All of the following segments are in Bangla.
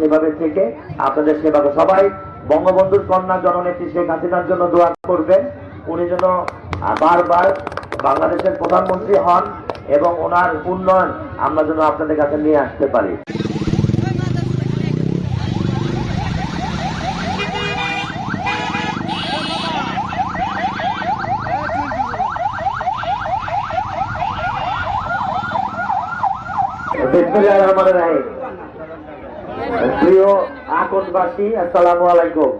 সেভাবে থেকে, আপনাদের সেবা সবাই বঙ্গবন্ধুর কন্যা জননেত্রী শেখ হাসিনার জন্য দোয়া করবেন। উনি যেন বারবার বাংলাদেশের প্রধানমন্ত্রী হন এবং ওনার উন্নয়ন আমরা যেন আপনাদের কাছে নিয়ে আসতে পারি। বিসমিল্লাহির রহমানির রহিম। প্রিয় আকনবাসী আসসালামু আলাইকুম।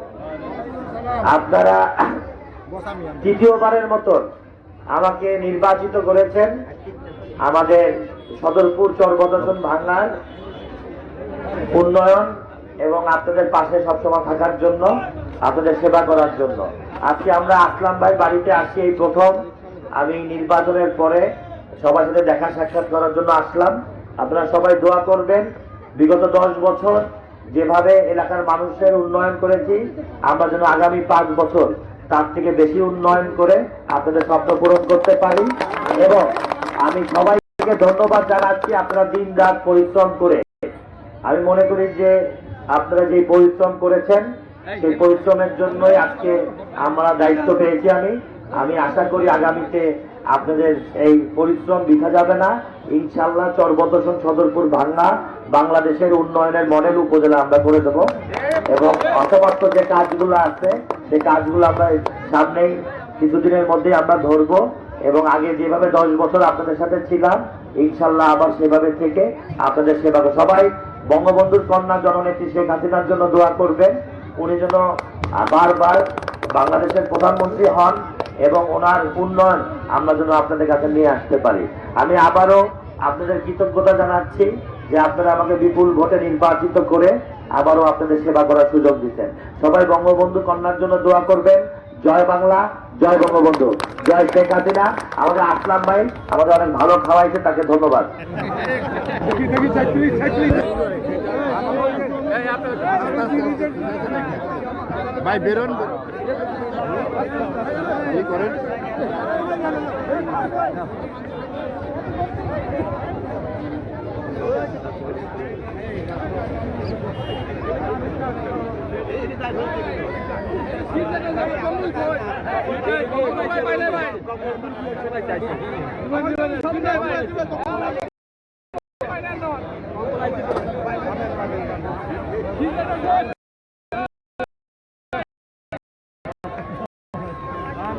আপনারা তৃতীয়বারের মতন আমাকে নির্বাচিত করেছেন আমাদের সদরপুর চরবদর্শন ভাঙ্গার উন্নয়ন এবং আপনাদের পাশে সবসময় থাকার জন্য, আপনাদের সেবা করার জন্য। আজকে আমরা আসলাম ভাই, বাড়িতে আসছি এই প্রথম। আমি নির্বাচনের পরে সবার সাথে দেখা সাক্ষাৎ করার জন্য আসলাম। আপনারা সবাই দোয়া করবেন। বিগত দশ বছর যেভাবে এলাকার মানুষের উন্নয়ন করেছি, আমরা যেন আগামী পাঁচ বছর তার থেকে বেশি উন্নয়ন করে আপনাদের স্বপ্ন পূরণ করতে পারি এবং আমি সবাইকে ধন্যবাদ জানাচ্ছি আপনারা দিন রাত পরিশ্রম করে। আমি মনে করি যে আপনারা যে পরিশ্রম করেছেন, সেই পরিশ্রমের জন্যই আজকে আমরা দায়িত্ব পেয়েছি আমি। আমি আশা করি আগামীতে আপনাদের এই পরিশ্রম বৃথা যাবে না। ইনশাল্লাহ চরবদর্শন সদরপুর ভাঙ্গা বাংলাদেশের উন্নয়নের মডেল উপজেলা আমরা করে দেবো। এবং অসমাপ্ত যে কাজগুলো আছে সেই কাজগুলো আমরা সামনেই কিছুদিনের মধ্যেই আমরা ধরবো। এবং আগে যেভাবে দশ বছর আপনাদের সাথে ছিলাম ইনশাল্লাহ আবার সেভাবে থেকে আপনাদের করে- সবাই বঙ্গবন্ধুর কন্যা জননেত্রী শেখ হাসিনার জন্য দোয়া করবেন। উনি যেন বারবার বাংলাদেশের প্রধানমন্ত্রী হন এবং ওনার উন্নয়ন আমরা যেন আপনাদের কাছে নিয়ে আসতে পারি। আমি আবারও আপনাদের কৃতজ্ঞতা জানাচ্ছি যে আপনারা আমাকে বিপুল ভোটে নির্বাচিত করে আবারও আপনাদের সেবা করার সুযোগ দিচ্ছেন। সবাই বঙ্গবন্ধু কন্যার জন্য দোয়া করবেন। জয় বাংলা, জয় বঙ্গবন্ধু। জয় শেখ হাসিনা। আমাদের আসলাম ভাই, আমাদের অনেক ভালো খাওয়াইছে, তাকে ধন্যবাদ। ভাই, বেরোন। এই